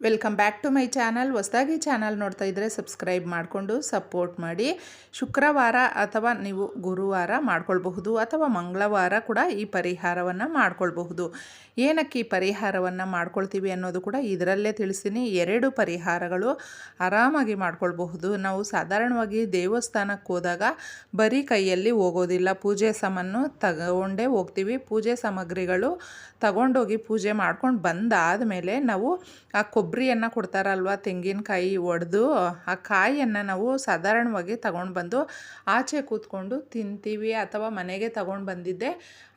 Welcome back to my channel. ಹೊಸದಾಗಿ channel ನೋಡ್ತಾ ಇದ್ದರೆ ಸಬ್ಸ್ಕ್ರೈಬ್ ಮಾಡಿಕೊಂಡು ಸಪೋರ್ಟ್ ಮಾಡಿ. ಶುಕ್ರವಾರ ಅಥವಾ ನೀವು ಗುರುವಾರ ಮಾಡ್ಕೊಳ್ಬಹುದು, ಅಥವಾ ಮಂಗಳವಾರ ಕೂಡ ಈ ಪರಿಹಾರವನ್ನು ಮಾಡ್ಕೊಳ್ಬಹುದು. ಏನಕ್ಕೆ ಈ ಪರಿಹಾರವನ್ನು ಮಾಡ್ಕೊಳ್ತೀವಿ ಅನ್ನೋದು ಕೂಡ ಇದರಲ್ಲೇ ತಿಳಿಸ್ತೀನಿ. ಎರಡು ಪರಿಹಾರಗಳು ಆರಾಮಾಗಿ ಮಾಡ್ಕೊಳ್ಬಹುದು. ನಾವು ಸಾಧಾರಣವಾಗಿ ದೇವಸ್ಥಾನಕ್ಕೆ ಹೋದಾಗ ಬರೀ ಕೈಯಲ್ಲಿ ಹೋಗೋದಿಲ್ಲ. ಪೂಜೆ ಸಮನ್ನು ತಗೊಂಡೇ ಹೋಗ್ತೀವಿ. ಪೂಜೆ ಸಾಮಗ್ರಿಗಳು ತಗೊಂಡೋಗಿ ಪೂಜೆ ಮಾಡ್ಕೊಂಡು ಬಂದಾದ ಮೇಲೆ ನಾವು ಆ ಕೊಬ್ಬರಿಯನ್ನು ಕೊಡ್ತಾರಲ್ವ? ತೆಂಗಿನಕಾಯಿ ಒಡೆದು ಆ ಕಾಯಿಯನ್ನು ನಾವು ಸಾಧಾರಣವಾಗಿ ತಗೊಂಡು ಬಂದು ಆಚೆ ಕೂತ್ಕೊಂಡು ತಿಂತೀವಿ ಅಥವಾ ಮನೆಗೆ ತಗೊಂಡು ಬಂದಿದ್ದೆ.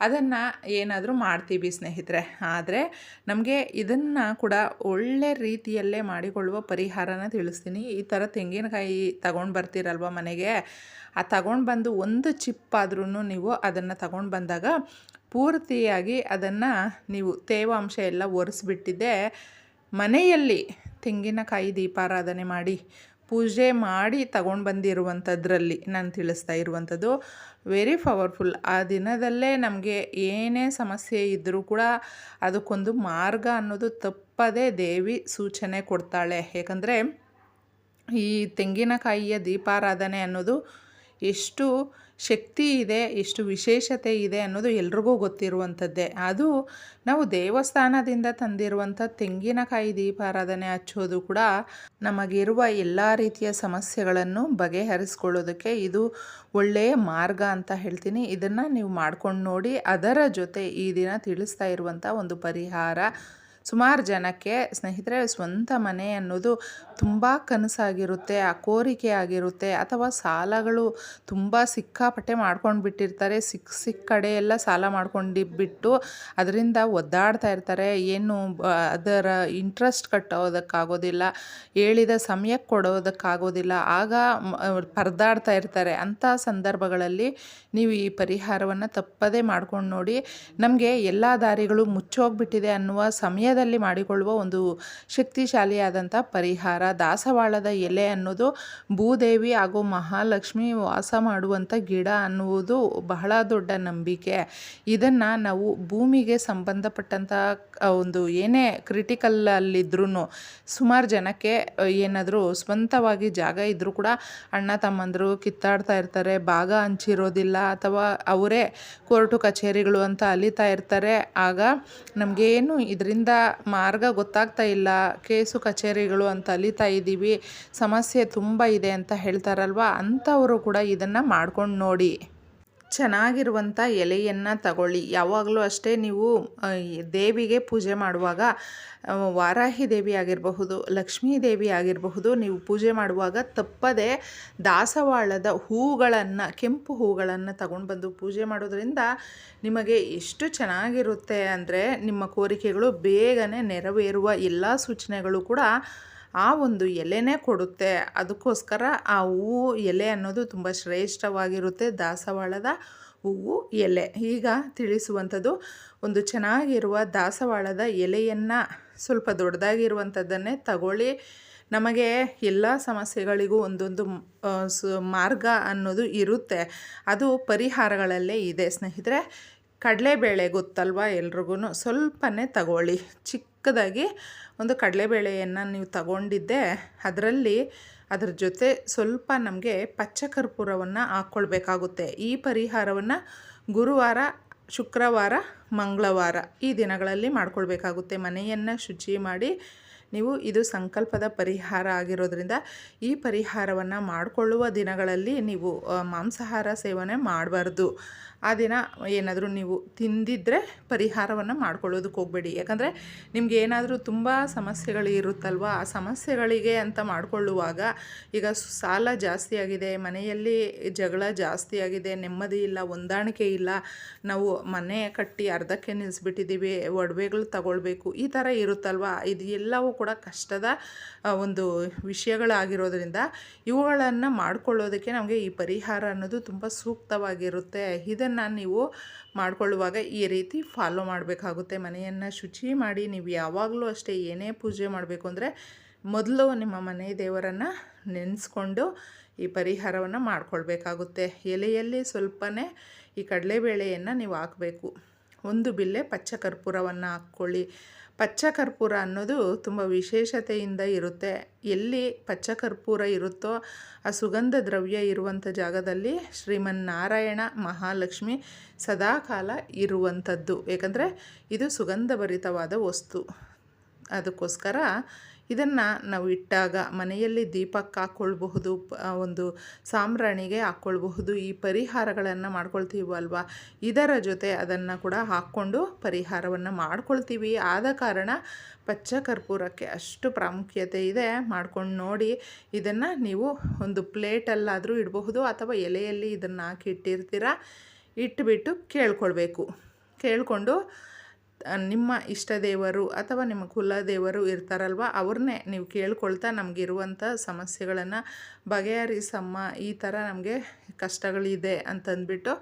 ಅದನ್ನು ಏನಾದರೂ ಮಾಡ್ತೀವಿ ಸ್ನೇಹಿತರೆ. ಆದರೆ ನಮಗೆ ಇದನ್ನು ಕೂಡ ಒಳ್ಳೆ ರೀತಿಯಲ್ಲೇ ಮಾಡಿಕೊಳ್ಳುವ ಪರಿಹಾರನ ತಿಳಿಸ್ತೀನಿ. ಈ ಥರ ತೆಂಗಿನಕಾಯಿ ತಗೊಂಡು ಬರ್ತೀರಲ್ವ ಮನೆಗೆ? ಆ ತಗೊಂಡು ಬಂದು ಒಂದು ಚಿಪ್ಪಾದ್ರೂ ನೀವು ಅದನ್ನು ತಗೊಂಡು ಬಂದಾಗ ಪೂರ್ತಿಯಾಗಿ ಅದನ್ನು ನೀವು ತೇವಾಂಶ ಎಲ್ಲ ಒರೆಸ್ಬಿಟ್ಟಿದ್ದೆ. ಮನೆಯಲ್ಲಿ ತೆಂಗಿನಕಾಯಿ ದೀಪಾರಾಧನೆ ಮಾಡಿ ಪೂಜೆ ಮಾಡಿ ತಗೊಂಡು ಬಂದಿರುವಂಥದ್ರಲ್ಲಿ ನಾನು ತಿಳಿಸ್ತಾ ಇರುವಂಥದ್ದು ವೆರಿ ಪವರ್ಫುಲ್ ಆ ದಿನದಲ್ಲೇ ನಮಗೆ ಏನೇ ಸಮಸ್ಯೆ ಇದ್ದರೂ ಕೂಡ ಅದಕ್ಕೊಂದು ಮಾರ್ಗ ಅನ್ನೋದು ತಪ್ಪದೇ ದೇವಿ ಸೂಚನೆ ಕೊಡ್ತಾಳೆ. ಯಾಕಂದರೆ ಈ ತೆಂಗಿನಕಾಯಿಯ ದೀಪಾರಾಧನೆ ಅನ್ನೋದು ಎಷ್ಟು ಶಕ್ತಿ ಇದೆ, ಎಷ್ಟು ವಿಶೇಷತೆ ಇದೆ ಅನ್ನೋದು ಎಲ್ರಿಗೂ ಗೊತ್ತಿರುವಂಥದ್ದೇ. ಅದು ನಾವು ದೇವಸ್ಥಾನದಿಂದ ತಂದಿರುವಂಥ ತೆಂಗಿನಕಾಯಿ ದೀಪಾರಾಧನೆ ಹಚ್ಚೋದು ಕೂಡ ನಮಗಿರುವ ಎಲ್ಲ ರೀತಿಯ ಸಮಸ್ಯೆಗಳನ್ನು ಬಗೆಹರಿಸ್ಕೊಳ್ಳೋದಕ್ಕೆ ಇದು ಒಳ್ಳೆಯ ಮಾರ್ಗ ಅಂತ ಹೇಳ್ತೀನಿ. ಇದನ್ನು ನೀವು ಮಾಡ್ಕೊಂಡು ನೋಡಿ, ಅದರ ಜೊತೆ ಈ ದಿನ ತಿಳಿಸ್ತಾ ಇರುವಂಥ ಒಂದು ಪರಿಹಾರ ಸುಮಾರು ಜನಕ್ಕೆ ಸ್ನೇಹಿತರೆ, ಸ್ವಂತ ಮನೆ ಅನ್ನೋದು ತುಂಬ ಕನಸಾಗಿರುತ್ತೆ, ಆ ಕೋರಿಕೆ ಆಗಿರುತ್ತೆ. ಅಥವಾ ಸಾಲಗಳು ತುಂಬ ಸಿಕ್ಕಾಪಟ್ಟೆ ಮಾಡ್ಕೊಂಡು ಬಿಟ್ಟಿರ್ತಾರೆ ಸಿಕ್ಕ ಸಿಕ್ಕ ಕಡೆ ಎಲ್ಲ ಸಾಲ ಮಾಡ್ಕೊಂಡು ಬಿಟ್ಟು ಅದರಿಂದ ಒದ್ದಾಡ್ತಾ ಇರ್ತಾರೆ. ಏನು ಅದರ ಇಂಟ್ರೆಸ್ಟ್ ಕಟ್ಟೋದಕ್ಕಾಗೋದಿಲ್ಲ, ಹೇಳಿದ ಸಮಯಕ್ಕೆ ಕೊಡೋದಕ್ಕಾಗೋದಿಲ್ಲ. ಆಗ ಪರದಾಡ್ತಾ ಇರ್ತಾರೆ. ಅಂಥ ಸಂದರ್ಭಗಳಲ್ಲಿ ನೀವು ಈ ಪರಿಹಾರವನ್ನು ತಪ್ಪದೇ ಮಾಡ್ಕೊಂಡು ನೋಡಿ, ನಮಗೆ ಎಲ್ಲ ದಾರಿಗಳು ಮುಚ್ಚೋಗ್ಬಿಟ್ಟಿದೆ ಅನ್ನುವ ಸಮಯದಲ್ಲಿ ಮಾಡಿಕೊಳ್ಳುವ ಒಂದು ಶಕ್ತಿಶಾಲಿಯಾದಂಥ ಪರಿಹಾರ. ದಾಸವಾಳದ ಎಲೆ ಅನ್ನೋದು ಭೂದೇವಿ ಹಾಗೂ ಮಹಾಲಕ್ಷ್ಮಿ ವಾಸ ಮಾಡುವಂಥ ಗಿಡ ಅನ್ನುವುದು ಬಹಳ ದೊಡ್ಡ ನಂಬಿಕೆ. ಇದನ್ನು ನಾವು ಭೂಮಿಗೆ ಸಂಬಂಧಪಟ್ಟಂಥ ಒಂದು ಏನೇ ಕ್ರಿಟಿಕಲ್ಲಲ್ಲಿದ್ರೂ ಸುಮಾರು ಜನಕ್ಕೆ ಏನಾದರೂ ಸ್ವಂತವಾಗಿ ಜಾಗ ಇದ್ದರೂ ಕೂಡ ಅಣ್ಣ, ತಮ್ಮಂದರು ಕಿತ್ತಾಡ್ತಾ ಇರ್ತಾರೆ, ಭಾಗ ಹಂಚಿರೋದಿಲ್ಲ ಅಥವಾ ಅವರೇ ಕೋರ್ಟು ಕಚೇರಿಗಳು ಅಂತ ಅಲಿತಾ ಇರ್ತಾರೆ. ಆಗ ನಮಗೇನು ಇದರಿಂದ ಮಾರ್ಗ ಗೊತ್ತಾಗ್ತಾ ಇಲ್ಲ. ಕೇಸು ಕಚೇರಿಗಳು ಅಂತ ಅಲಿತಾ ಇದ್ದೀವಿ ಸಮಸ್ಯೆ ತುಂಬ ಇದೆ ಅಂತ ಹೇಳ್ತಾರಲ್ವ? ಅಂಥವರು ಕೂಡ ಇದನ್ನು ಮಾಡ್ಕೊಂಡು ನೋಡಿ. ಚೆನ್ನಾಗಿರುವಂಥ ಎಲೆಯನ್ನು ತಗೊಳ್ಳಿ. ಯಾವಾಗಲೂ ಅಷ್ಟೇ ನೀವು ದೇವಿಗೆ ಪೂಜೆ ಮಾಡುವಾಗ ವಾರಾಹಿ ದೇವಿ ಆಗಿರಬಹುದು, ಲಕ್ಷ್ಮೀ ದೇವಿ ಆಗಿರಬಹುದು, ನೀವು ಪೂಜೆ ಮಾಡುವಾಗ ತಪ್ಪದೆ ದಾಸವಾಳದ ಹೂಗಳನ್ನು, ಕೆಂಪು ಹೂಗಳನ್ನು ತಗೊಂಡು ಬಂದು ಪೂಜೆ ಮಾಡೋದ್ರಿಂದ ನಿಮಗೆ ಎಷ್ಟು ಚೆನ್ನಾಗಿರುತ್ತೆ ಅಂದರೆ ನಿಮ್ಮ ಕೋರಿಕೆಗಳು ಬೇಗನೆ ನೆರವೇರುವ ಎಲ್ಲ ಸೂಚನೆಗಳು ಕೂಡ ಆ ಒಂದು ಎಲೆನೇ ಕೊಡುತ್ತೆ. ಅದಕ್ಕೋಸ್ಕರ ಆ ಹೂವು ಎಲೆ ಅನ್ನೋದು ತುಂಬ ಶ್ರೇಷ್ಠವಾಗಿರುತ್ತೆ. ದಾಸವಾಳದ ಹೂವು ಎಲೆ. ಈಗ ತಿಳಿಸುವಂಥದ್ದು, ಒಂದು ಚೆನ್ನಾಗಿರುವ ದಾಸವಾಳದ ಎಲೆಯನ್ನು ಸ್ವಲ್ಪ ದೊಡ್ಡದಾಗಿರುವಂಥದ್ದನ್ನೇ ತಗೊಳ್ಳಿ. ನಮಗೆ ಎಲ್ಲ ಸಮಸ್ಯೆಗಳಿಗೂ ಒಂದೊಂದು ಮಾರ್ಗ ಅನ್ನೋದು ಇರುತ್ತೆ. ಅದು ಪರಿಹಾರಗಳಲ್ಲೇ ಇದೆ. ಸ್ನೇಹಿತರೆ, ಕಡಲೆಬೇಳೆ ಗೊತ್ತಲ್ವ ಎಲ್ರಿಗೂ ಸ್ವಲ್ಪನೇ ತಗೊಳ್ಳಿ. ಚಿಕ್ಕದಾಗಿ ಒಂದು ಕಡಲೆಬೇಳೆಯನ್ನು ನೀವು ತಗೊಂಡಿದ್ದೆ, ಅದರಲ್ಲಿ ಅದರ ಜೊತೆ ಸ್ವಲ್ಪ ನಮಗೆ ಪಚ್ಚ ಕರ್ಪೂರವನ್ನು ಹಾಕ್ಕೊಳ್ಬೇಕಾಗುತ್ತೆ ಈ ಪರಿಹಾರವನ್ನು ಗುರುವಾರ, ಶುಕ್ರವಾರ, ಮಂಗಳವಾರ ಈ ದಿನಗಳಲ್ಲಿ ಮಾಡ್ಕೊಳ್ಬೇಕಾಗುತ್ತೆ. ಮನೆಯನ್ನು ಶುಚಿ ಮಾಡಿ ನೀವು ಇದು ಸಂಕಲ್ಪದ ಪರಿಹಾರ ಆಗಿರೋದ್ರಿಂದ ಈ ಪರಿಹಾರವನ್ನು ಮಾಡಿಕೊಳ್ಳುವ ದಿನಗಳಲ್ಲಿ ನೀವು ಮಾಂಸಾಹಾರ ಸೇವನೆ ಮಾಡಬಾರ್ದು. ಆ ದಿನ ಏನಾದರೂ ನೀವು ತಿಂದಿದ್ದರೆ ಪರಿಹಾರವನ್ನು ಮಾಡ್ಕೊಳ್ಳೋದಕ್ಕೆ ಹೋಗಬೇಡಿ. ಯಾಕಂದರೆ ನಿಮ್ಗೆ ಏನಾದರೂ ತುಂಬ ಸಮಸ್ಯೆಗಳು ಇರುತ್ತಲ್ವ? ಆ ಸಮಸ್ಯೆಗಳಿಗೆ ಅಂತ ಮಾಡಿಕೊಳ್ಳುವಾಗ ಈಗ ಸಾಲ ಜಾಸ್ತಿ ಆಗಿದೆ, ಮನೆಯಲ್ಲಿ ಜಗಳ ಜಾಸ್ತಿ ಆಗಿದೆ, ನೆಮ್ಮದಿ ಇಲ್ಲ, ಹೊಂದಾಣಿಕೆ ಇಲ್ಲ, ನಾವು ಮನೆ ಕಟ್ಟಿ ಅರ್ಧಕ್ಕೆ ನಿಲ್ಲಿಸ್ಬಿಟ್ಟಿದ್ದೀವಿ ಒಡವೆಗಳು ತಗೊಳ್ಬೇಕು, ಈ ಥರ ಇರುತ್ತಲ್ವ? ಇದು ಎಲ್ಲವೂ ಕೂಡ ಕಷ್ಟದ ಒಂದು ವಿಷಯಗಳಾಗಿರೋದ್ರಿಂದ ಇವುಗಳನ್ನು ಮಾಡಿಕೊಳ್ಳೋದಕ್ಕೆ ನಮಗೆ ಈ ಪರಿಹಾರ ಅನ್ನೋದು ತುಂಬ ಸೂಕ್ತವಾಗಿರುತ್ತೆ. ಇದನ್ನು ನೀವು ಮಾಡಿಕೊಳ್ಳುವಾಗ ಈ ರೀತಿ ಫಾಲೋ ಮಾಡಬೇಕಾಗುತ್ತೆ. ಮನೆಯನ್ನು ಶುಚಿ ಮಾಡಿ ನೀವು ಯಾವಾಗಲೂ ಅಷ್ಟೇ ಏನೇ ಪೂಜೆ ಮಾಡಬೇಕು ಅಂದರೆ ಮೊದಲು ನಿಮ್ಮ ಮನೆ ದೇವರನ್ನು ನೆನೆಸ್ಕೊಂಡು ಈ ಪರಿಹಾರವನ್ನು ಮಾಡಿಕೊಳ್ಬೇಕಾಗುತ್ತೆ. ಎಲೆಯಲ್ಲಿ ಸ್ವಲ್ಪನೇ ಈ ಕಡಲೆಬೇಳೆಯನ್ನು ನೀವು ಹಾಕಬೇಕು. ಒಂದು ಬಿಲ್ಲೆ ಪಚ್ಚ ಕರ್ಪೂರವನ್ನು ಹಾಕ್ಕೊಳ್ಳಿ. ಪಚ್ಚ ಕರ್ಪೂರ ಅನ್ನೋದು ತುಂಬ ವಿಶೇಷತೆಯಿಂದ ಇರುತ್ತೆ. ಎಲ್ಲಿ ಪಚ್ಚ ಕರ್ಪೂರ ಇರುತ್ತೋ ಆ ಸುಗಂಧ ದ್ರವ್ಯ ಇರುವಂಥ ಜಾಗದಲ್ಲಿ ಶ್ರೀಮನ್ನಾರಾಯಣ ಮಹಾಲಕ್ಷ್ಮಿ ಸದಾಕಾಲ ಇರುವಂಥದ್ದು. ಏಕೆಂದರೆ ಇದು ಸುಗಂಧಭರಿತವಾದ ವಸ್ತು. ಅದಕ್ಕೋಸ್ಕರ ಇದನ್ನು ನಾವು ಇಟ್ಟಾಗ ಮನೆಯಲ್ಲಿ ದೀಪಕ್ಕೆ ಹಾಕ್ಕೊಳ್ಬಹುದು ಒಂದು ಸಾಂಬ್ರಾಣಿಗೆ ಹಾಕ್ಕೊಳ್ಬಹುದು ಈ ಪರಿಹಾರಗಳನ್ನು ಮಾಡ್ಕೊಳ್ತೀವಲ್ವ? ಇದರ ಜೊತೆ ಅದನ್ನು ಕೂಡ ಹಾಕ್ಕೊಂಡು ಪರಿಹಾರವನ್ನು ಮಾಡ್ಕೊಳ್ತೀವಿ. ಆದ ಕಾರಣ ಪಚ್ಚ ಕರ್ಪೂರಕ್ಕೆ ಅಷ್ಟು ಪ್ರಾಮುಖ್ಯತೆ ಇದೆ. ಮಾಡ್ಕೊಂಡು ನೋಡಿ ಇದನ್ನು ನೀವು ಒಂದು ಪ್ಲೇಟಲ್ಲಾದರೂ ಇಡಬಹುದು ಅಥವಾ ಎಲೆಯಲ್ಲಿ ಇದನ್ನು ಹಾಕಿ ಇಟ್ಟಿರ್ತೀರ? ಇಟ್ಬಿಟ್ಟು ಕೇಳ್ಕೊಳ್ಬೇಕು. ಕೇಳಿಕೊಂಡು ನಿಮ್ಮ ಇಷ್ಟ ದೇವರು ಅಥವಾ ನಿಮ್ಮ ಕುಲದೇವರು ಇರ್ತಾರಲ್ವ? ಅವ್ರನ್ನೇ ನೀವು ಕೇಳ್ಕೊಳ್ತಾ ನಮಗಿರುವಂಥ ಸಮಸ್ಯೆಗಳನ್ನು ಬಗೆಹರಿಸಮ್ಮ ಈ ಥರ ನಮಗೆ ಕಷ್ಟಗಳಿದೆ ಅಂತಂದ್ಬಿಟ್ಟು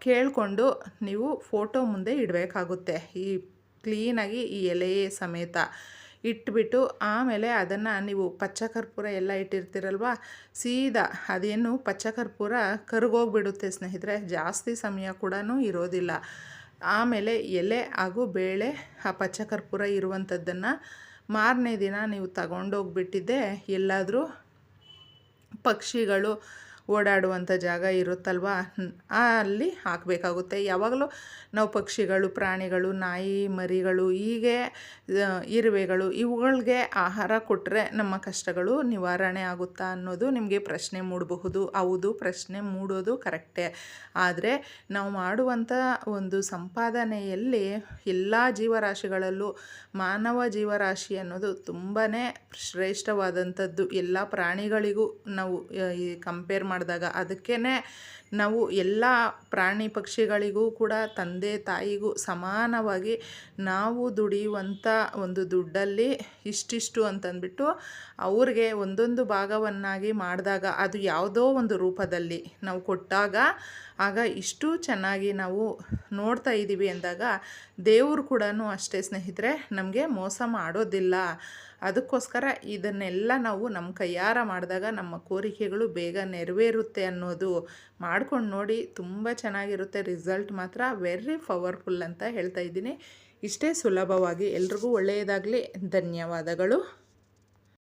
ಕೇಳಿಕೊಂಡು ನೀವು ಫೋಟೋ ಮುಂದೆ ಇಡಬೇಕಾಗುತ್ತೆ. ಈ ಕ್ಲೀನಾಗಿ ಈ ಎಲೆಯೇ ಸಮೇತ ಇಟ್ಬಿಟ್ಟು ಆಮೇಲೆ ಅದನ್ನು ನೀವು ಪಚ್ಚ ಕರ್ಪೂರ ಎಲ್ಲ ಇಟ್ಟಿರ್ತೀರಲ್ವ? ಸೀದಾ ಅದೇನು ಪಚ್ಚ ಕರ್ಪೂರ ಕರ್ಗೋಗ್ಬಿಡುತ್ತೆ ಸ್ನೇಹಿತರೆ. ಜಾಸ್ತಿ ಸಮಯ ಕೂಡ ಇರೋದಿಲ್ಲ. ಆಮೇಲೆ ಎಲೆ ಹಾಗೂ ಬೇಳೆ ಆ ಪಚ್ಚ ಕರ್ಪೂರ ಇರುವಂಥದ್ದನ್ನು ಮಾರನೇ ದಿನ ನೀವು ತಗೊಂಡೋಗ್ಬಿಟ್ಟಿದ್ದೆ. ಎಲ್ಲಾದರೂ ಪಕ್ಷಿಗಳು ಓಡಾಡುವಂಥ ಜಾಗ ಇರುತ್ತಲ್ವ? ಅಲ್ಲಿ ಹಾಕಬೇಕಾಗುತ್ತೆ. ಯಾವಾಗಲೂ ನಾವು ಪಕ್ಷಿಗಳು, ಪ್ರಾಣಿಗಳು, ನಾಯಿ, ಮರಿಗಳು, ಹೀಗೆ ಇರುವೆಗಳು, ಇವುಗಳಿಗೆ ಆಹಾರ ಕೊಟ್ಟರೆ ನಮ್ಮ ಕಷ್ಟಗಳು ನಿವಾರಣೆ ಆಗುತ್ತಾ ಅನ್ನೋದು ನಿಮಗೆ ಪ್ರಶ್ನೆ ಮೂಡಬಹುದು. ಹೌದು, ಪ್ರಶ್ನೆ ಮೂಡೋದು ಕರೆಕ್ಟೇ. ಆದರೆ ನಾವು ಮಾಡುವಂಥ ಒಂದು ಸಂಪಾದನೆಯಲ್ಲಿ ಎಲ್ಲ ಜೀವರಾಶಿಗಳಲ್ಲೂ ಮಾನವ ಜೀವರಾಶಿ ಅನ್ನೋದು ತುಂಬಾ ಶ್ರೇಷ್ಠವಾದಂಥದ್ದು. ಎಲ್ಲ ಪ್ರಾಣಿಗಳಿಗೂ ನಾವು ಕಂಪೇರ್ ಮಾಡಿದಾಗ ಅದಕ್ಕೇ ನಾವು ಎಲ್ಲ ಪ್ರಾಣಿ ಪಕ್ಷಿಗಳಿಗೂ ಕೂಡ ತಂದೆ ತಾಯಿಗೂ ಸಮಾನವಾಗಿ ನಾವು ದುಡಿಯುವಂಥ ಒಂದು ದುಡ್ಡಲ್ಲಿ ಇಷ್ಟಿಷ್ಟು ಅಂತಂದ್ಬಿಟ್ಟು ಅವ್ರಿಗೆ ಒಂದೊಂದು ಭಾಗವನ್ನಾಗಿ ಮಾಡಿದಾಗ ಅದು ಯಾವುದೋ ಒಂದು ರೂಪದಲ್ಲಿ ನಾವು ಕೊಟ್ಟಾಗ ಆಗ ಇಷ್ಟು ಚೆನ್ನಾಗಿ ನಾವು ನೋಡ್ತಾ ಇದ್ದೀವಿ ಅಂದಾಗ ದೇವರು ಕೂಡ ಅಷ್ಟೇ ಸ್ನೇಹಿತರೆ ನಮಗೆ ಮೋಸ ಮಾಡೋದಿಲ್ಲ. ಅದಕ್ಕೋಸ್ಕರ ಇದನ್ನೆಲ್ಲ ನಾವು ನಮ್ಮ ಕೈಯಾರ ಮಾಡಿದಾಗ ನಮ್ಮ ಕೋರಿಕೆಗಳು ಬೇಗ ನೆರವೇರುತ್ತೆ ಅನ್ನೋದು ಮಾಡ್ಕೊಂಡು ನೋಡಿ ತುಂಬ ಚೆನ್ನಾಗಿರುತ್ತೆ ರಿಸಲ್ಟ್ ಮಾತ್ರ. ವೆರಿ ಪವರ್ಫುಲ್ ಅಂತ ಹೇಳ್ತಾ ಇದ್ದೀನಿ. ಇಷ್ಟೇ ಸುಲಭವಾಗಿ ಎಲ್ರಿಗೂ ಒಳ್ಳೆಯದಾಗಲಿ. ಧನ್ಯವಾದಗಳು.